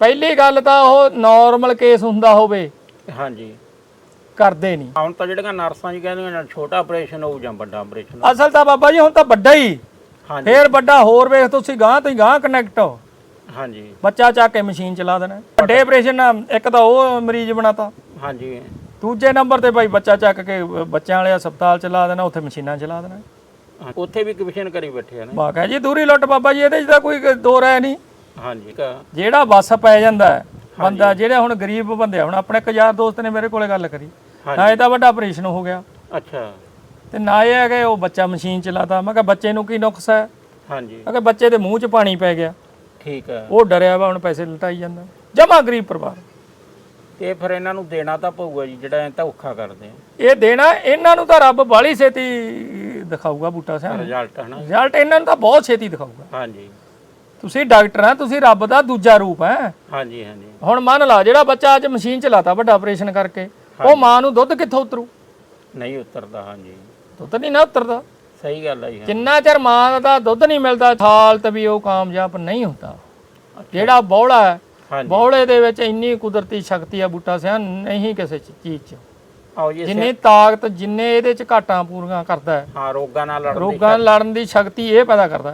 ਪਹਿਲੀ ਗੱਲ ਤਾਂ ਉਹ ਨਾਰਮਲ ਕੇਸ ਹੁੰਦਾ ਹੋਵੇ। ਹਾਂਜੀ। ਕਰਦੇ ਨਹੀਂ। ਹੁਣ ਤਾਂ ਜਿਹੜੀਆਂ ਨਰਸਾਂ ਜੀ ਕਹਿੰਦੀਆਂ ਨੇ ਛੋਟਾ ਆਪਰੇਸ਼ਨ ਹੋਊ ਜਾਂ ਵੱਡਾ ਆਪਰੇਸ਼ਨ ਅਸਲ ਤਾਂ ਬਾਬਾ ਜੀ ਹੁਣ ਤਾਂ ਵੱਡਾ ਹੀ। ਹਾਂਜੀ। ਫੇਰ ਵੱਡਾ ਹੋਰ ਵੇਖ ਤੁਸੀਂ ਗਾਂ ਤੋਂ ਗਾਂ ਕਨੈਕਟ ਹੋ। ਹਾਂਜੀ। ਬੱਚਾ ਚੱਕ ਕੇ ਮਸ਼ੀਨ ਚਲਾ ਦੇਣਾ। ਵੱਡੇ ਆਪਰੇਸ਼ਨ ਇੱਕ ਤਾਂ ਉਹ ਮਰੀਜ਼ ਬਣਾਤਾ। ਹਾਂਜੀ। ਦੂਜੇ ਨੰਬਰ ਤੇ ਭਾਈ ਬੱਚਾ ਚੱਕ ਕੇ ਬੱਚਿਆਂ ਵਾਲੇ ਹਸਪਤਾਲ ਚਲਾ ਦੇਣਾ ਉੱਥੇ ਮਸ਼ੀਨਾਂ ਚਲਾ ਦੇਣਾ। ਉੱਥੇ ਵੀ ਕਮਿਸ਼ਨ ਕਰੀ ਬੈਠੇ ਆ ਨੇ। ਬਾਕਾ ਜੀ ਦੂਰੀ ਲੁੱਟ ਬਾਬਾ ਜੀ ਇਹਦੇ 'ਚ ਤਾਂ ਕੋਈ ਦੋ ਰਾਇ ਨਹੀਂ। ਹਾਂਜੀ। ਜਿਹੜਾ ਬੱਸ ਪੈ ਜਾਂਦਾ ਹੈ, ਬੰਦਾ ਜਿਹੜੇ ਹੁਣ ਗਰੀਬ ਬੰਦੇ ਆ ਹੁਣ ਆਪਣੇ ਇੱਕ ਯਾਰ ਦੋਸਤ ਨੇ ਮੇਰੇ ਕੋਲੇ ਗੱਲ ਕਰੀ। ਨਾ ਇਹ ਤਾਂ ਵੱਡਾ ਆਪਰੇਸ਼ਨ ਹੋ ਗਿਆ। ਅੱਛਾ। ਤੇ ਨਾ ਇਹ ਹੈ ਕਿ ਉਹ ਬੱਚਾ ਮਸ਼ੀਨ ਚਲਾਤਾ। ਮੈਂ ਕਿਹਾ ਬੱਚੇ ਨੂੰ ਕੀ ਨੁਕਸ ਹੈ? ਹਾਂਜੀ। ਮੈਂ ਕਿਹਾ ਬੱਚੇ ਦੇ ਮੂੰਹ 'ਚ ਪਾਣੀ ਪੈ ਗਿਆ। ਠੀਕ ਹੈ। ਉਹ ਡਰਿਆ ਵਾ ਹੁਣ ਪੈਸੇ ਲਟਾਈ ਜਾਂਦਾ। ਜਮਾ ਗਰੀਬ ਪਰਿਵਾਰ। ਤੇ ਫਿਰ ਇਹਨਾਂ ਨੂੰ ਦੇਣਾ ਤਾਂ ਪਊਗਾ ਜੀ ਜਿਹੜਾ ਐ ਧੋਖਾ ਕਰਦੇ ਆ। ਇਹ ਦੇਣਾ ਇਹਨਾਂ ਨੂੰ ਤਾਂ ਰੱਬ ਬਾਲੀ ਛੇਤੀ ਦਿਖਾਊਗਾ ਬੂਟਾ ਸਿਆ ਰਿਜ਼ਲਟ ਹਨਾ ਰਿਜ਼ਲਟ ਇਹਨਾਂ ਨੂੰ ਤਾਂ ਬਹੁਤ ਛੇਤੀ ਦਿਖਾਊਗਾ। ਹਾਂਜੀ। ਤੁਸੀਂ ਡਾਕਟਰ ਆ ਤੁਸੀਂ ਰੱਬ ਦਾ ਦੂਜਾ ਰੂਪ ਹੈ ਹਾਂਜੀ ਹਾਂਜੀ। ਹੁਣ ਮੰਨ ਲਾ ਜਿਹੜਾ ਬੱਚਾ ਅੱਜ ਮਸ਼ੀਨ ਚਲਾਤਾ ਵੱਡਾ ਆਪਰੇਸ਼ਨ ਕਰਕੇ ਉਹ ਮਾਂ ਨੂੰ ਦੁੱਧ ਕਿੱਥੋਂ ਉਤਰੂ? ਨਹੀਂ ਉਤਰਦਾ ਹਾਂਜੀ। ਦੁੱਧ ਨਹੀਂ ਨਾ ਉਤਰਦਾ। ਸਹੀ ਗੱਲ ਹੈ ਜੀ। ਜਿੰਨਾ ਚਿਰ ਮਾਂ ਦਾ ਦੁੱਧ ਨਹੀਂ ਮਿਲਦਾ ਹਾਲਤ ਵੀ ਉਹ ਕਾਮਯਾਬ ਨਹੀਂ ਹੁੰਦਾ। ਜਿਹੜਾ ਬੌਲਾ ਹੈ ਬੌਲੇ ਦੇ ਵਿੱਚ ਇੰਨੀ ਕੁਦਰਤੀ ਸ਼ਕਤੀ ਆ ਬੂਟਾ ਸਿਆ ਨਹੀਂ ਕਿਸੇ ਚੀਜ਼ ਚ। ਆਓ ਜੀ ਜਿੰਨੀ ਤਾਕਤ ਜਿੰਨੇ ਇਹਦੇ ਚ ਘਾਟਾਂ ਪੂਰੀਆਂ ਕਰਦਾ ਹੈ ਹਾਂ ਰੋਗਾਂ ਨਾਲ ਲੜਨ ਦੀ ਰੋਗਾਂ ਨਾਲ ਲੜਨ ਦੀ ਸ਼ਕਤੀ ਇਹ ਪੈਦਾ ਕਰਦਾ।